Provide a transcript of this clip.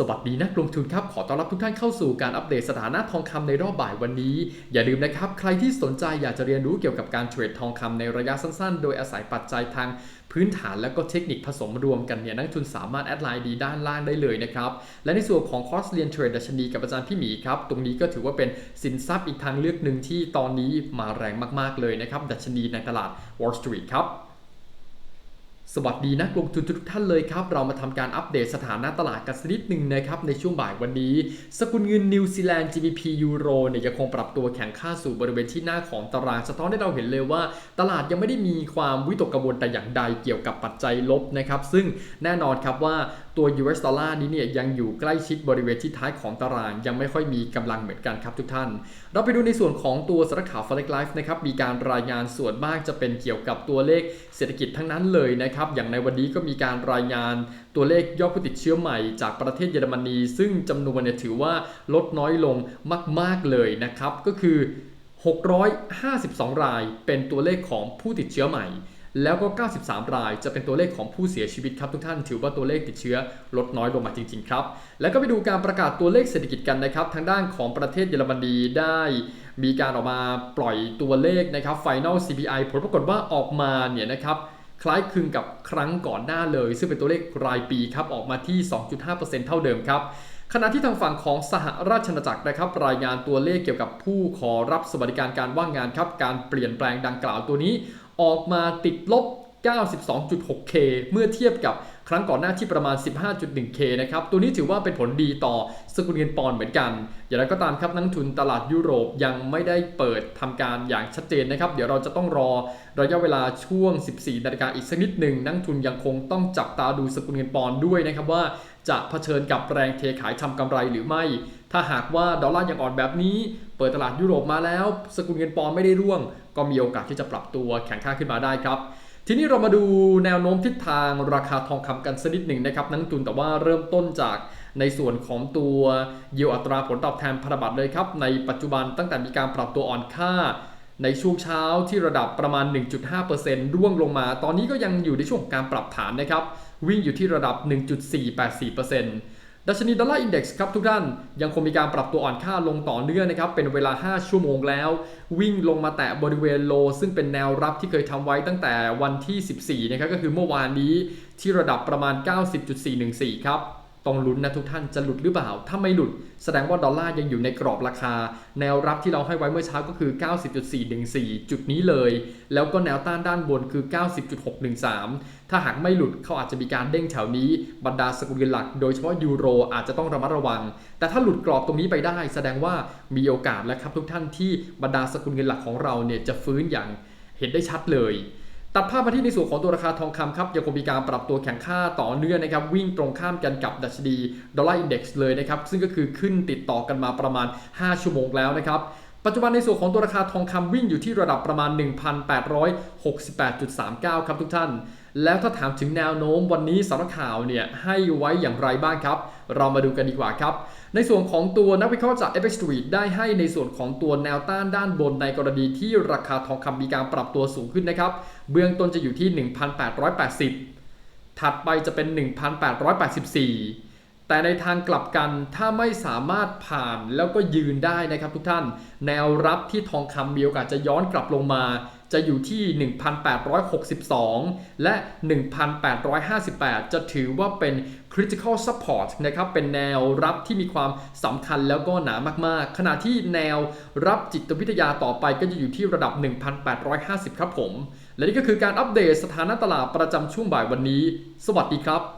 สวัสดีนักลงทุนครับ ขอต้อนรับทุกท่านเข้าสู่การอัปเดตสถานะทองคำในรอบบ่ายวันนี้ อย่าลืมนะครับ ใครที่สนใจอยากจะเรียนรู้เกี่ยวกับการเทรดทองคำในระยะสั้นๆ โดยอาศัยปัจจัยทางพื้นฐานและก็เทคนิคผสมรวมกันเนี่ยนักลงทุนสามารถแอดไลน์ดีด้านล่างได้เลยนะครับ และในส่วนของคอร์สเรียนเทรดดัชนีกับอาจารย์พี่หมีครับ ตรงนี้ก็ถือว่าเป็นสินทรัพย์อีกทางเลือกหนึ่งที่ตอนนี้มาแรงมากๆเลยนะครับดัชนีในตลาด Wall Street ครับ สวัสดีนักลงทุนทุกท่านเลยครับ เรามาทำการอัปเดตสถานะตลาดกันสักนิดหนึ่งนะครับ ในช่วงบ่ายวันนี้ สกุลเงินนิวซีแลนด์ GBP ยูโรเนี่ยยังคงปรับตัวแข็งค่าสู่บริเวณที่หน้าของตารางสะท้อนให้เราเห็นเลยว่า ตลาดยังไม่ได้มีความวิตกกังวลแต่อย่างใดเกี่ยวกับปัจจัยลบนะครับซึ่งแน่นอนครับว่าตัว US ดอลลาร์นี้เนี่ยยังอยู่ใกล้ชิดบริเวณที่ท้ายของตาราง ยังไม่ค่อยมีกำลังเหมือนกันครับทุกท่าน เราไปดูในส่วนของตัวสารข่าว f o r e x Life นะครับมีการรายงานส่วนมากจะเป็นเกี่ยวกับตัวเลขเศรษฐกิจทั้งนั้นเลยนะครับอย่างในวันนี้ก็มีการรายงานตัวเลขยอดผู้ติดเชื้อใหม่จากประเทศเยอรมนี ซึ่งจำนวนเนี่ยถือว่าลดน้อยลงมาก ๆ เลยนะครับ ก็คือ 652 รายเป็นตัวเลขของผู้ติดเชื้อใหม่ แล้วก็ 93 รายจะเป็นตัวเลขของผู้เสียชีวิตครับทุกท่านถือว่าตัวเลขติดเชื้อลดน้อยลงมาจริง ๆ ครับ แล้วก็ไปดูการประกาศตัวเลขเศรษฐกิจกันนะครับ ทางด้านของประเทศเยอรมนีได้มีการออกมาปล่อยตัวเลขนะครับ Final CPI ผลปรากฏว่าออกมาเนี่ยนะครับ คล้ายคลึงกับครั้งก่อนหน้าเลย ซึ่งเป็นตัวเลขรายปีครับออกมาที่ 2.5%เท่าเดิมครับขณะที่ทางฝั่งของสหราชอาณาจักรนะครับรายงานตัวเลขเกี่ยวกับผู้ขอรับสวัสดิการการว่างงานครับการเปลี่ยนแปลงดังกล่าวตัวนี้ ออกมาติดลบ 92.6K เมื่อเทียบกับ ครั้งก่อนหน้าที่ประมาณ 15.1K นะครับ ตัวนี้ถือว่าเป็นผลดีต่อสกุลเงินปอนด์เหมือนกัน อย่างไรก็ตามครับนักทุนตลาดยุโรปยังไม่ได้เปิดทำการอย่างชัดเจนนะครับ เดี๋ยวเราจะต้องรอระยะเวลาช่วง 14 นาฬิกาอีกสักนิดหนึ่งนักทุนยังคงต้องจับตาดูสกุลเงินปอนด์ด้วยนะครับว่าจะเผชิญกับแรงเทขายทำกำไรหรือไม่ ถ้าหากว่าดอลลาร์ยังอ่อนแบบนี้ เปิดตลาดยุโรปมาแล้ว สกุลเงินปอนด์ไม่ได้ร่วง ก็มีโอกาสที่จะปรับตัวแข็งค่าขึ้นมาได้ครับ ทีนี้เรามาดูแนวโน้มทิศทางราคาทองคำกันสักนิดหนึ่งนะครับนักลงทุนแต่ว่าเริ่มต้นจากในส่วนของตัวยิวอัตราผลตอบแทนพันธบัตรเลยครับ ในปัจจุบันตั้งแต่มีการปรับตัวอ่อนค่า ในช่วงเช้าที่ระดับประมาณ 1.5%ร่วงลงมา ตอนนี้ก็ยังอยู่ในช่วงการปรับฐานนะครับ วิ่งอยู่ที่ระดับ 1.484% ดัชนีดอลลาร์อินเด็กซ์ครับทุกท่านยังคงมีการปรับตัวอ่อนค่าลงต่อเนื่องนะครับเป็นเวลา 5 ชั่วโมงแล้ว วิ่งลงมาแตะบริเวณโล ซึ่งเป็นแนวรับที่เคยทำไว้ตั้งแต่วันที่ 14นะครับก็คือเมื่อวานนี้ที่ระดับประมาณ 90.414 ครับ ต้องลุ้นนะทุกท่านจะหลุดหรือเปล่า ถ้าไม่หลุดแสดงว่าดอลลาร์ยังอยู่ในกรอบราคา แนวรับที่เราให้ไว้เมื่อเช้าก็คือ 90.414 จุดนี้เลย แล้วก็แนวต้านด้านบนคือ 90.613 ถ้าหากไม่หลุดเขาอาจจะมีการเด้งแถวนี้ บรรดาสกุลเงินหลัก โดยเฉพาะยูโรอาจจะต้องระมัดระวัง แต่ถ้าหลุดกรอบตรงนี้ไปได้ แสดงว่ามีโอกาสแล้วครับทุกท่านที่บรรดาสกุลเงินหลักของเราเนี่ยจะฟื้นอย่างเห็นได้ชัดเลย ตัดภาพมาที่ในส่วนของตัวราคาทองคำครับยังคงมีการปรับตัวแข่งค่าต่อเนื่องนะครับวิ่งตรงข้ามกันกับดัชนีดอลลาร์อินดี x เลยนะครับซึ่งก็คือขึ้นติดต่อกันมาประมาณ 5 ชั่วโมงแล้วนะครับปัจจุบันในส่วนของตัวราคาทองคำวิ่งอยู่ที่ระดับประมาณ 1,868.39 ครับทุกท่าน แล้วถ้าถามถึงแนวโน้มวันนี้สำนักข่าวเนี่ยให้ไว้อย่างไรบ้างครับ เรามาดูกันดีกว่าครับ ในส่วนของตัวนักวิเคราะห์จาก FX Street ได้ให้ในส่วนของตัวแนวต้านด้านบนในกรณีที่ราคาทองคำมีการปรับตัวสูงขึ้นนะครับ เบื้องต้นจะอยู่ที่ 1,880 ถัดไปจะเป็น 1,884 แต่ในทางกลับกันถ้าไม่สามารถผ่านแล้วก็ยืนได้นะครับทุกท่าน แนวรับที่ทองคำมีโอกาสจะย้อนกลับลงมา จะอยู่ที่ 1,862 และ 1,858 จะถือว่าเป็น critical support นะครับเป็นแนวรับที่มีความสำคัญแล้วก็หนามากๆ ขณะที่แนวรับจิตวิทยาต่อไปก็จะอยู่ที่ระดับ 1,850 ครับผม และนี่ก็คือการอัปเดตสถานะตลาดประจำช่วงบ่ายวันนี้ สวัสดีครับ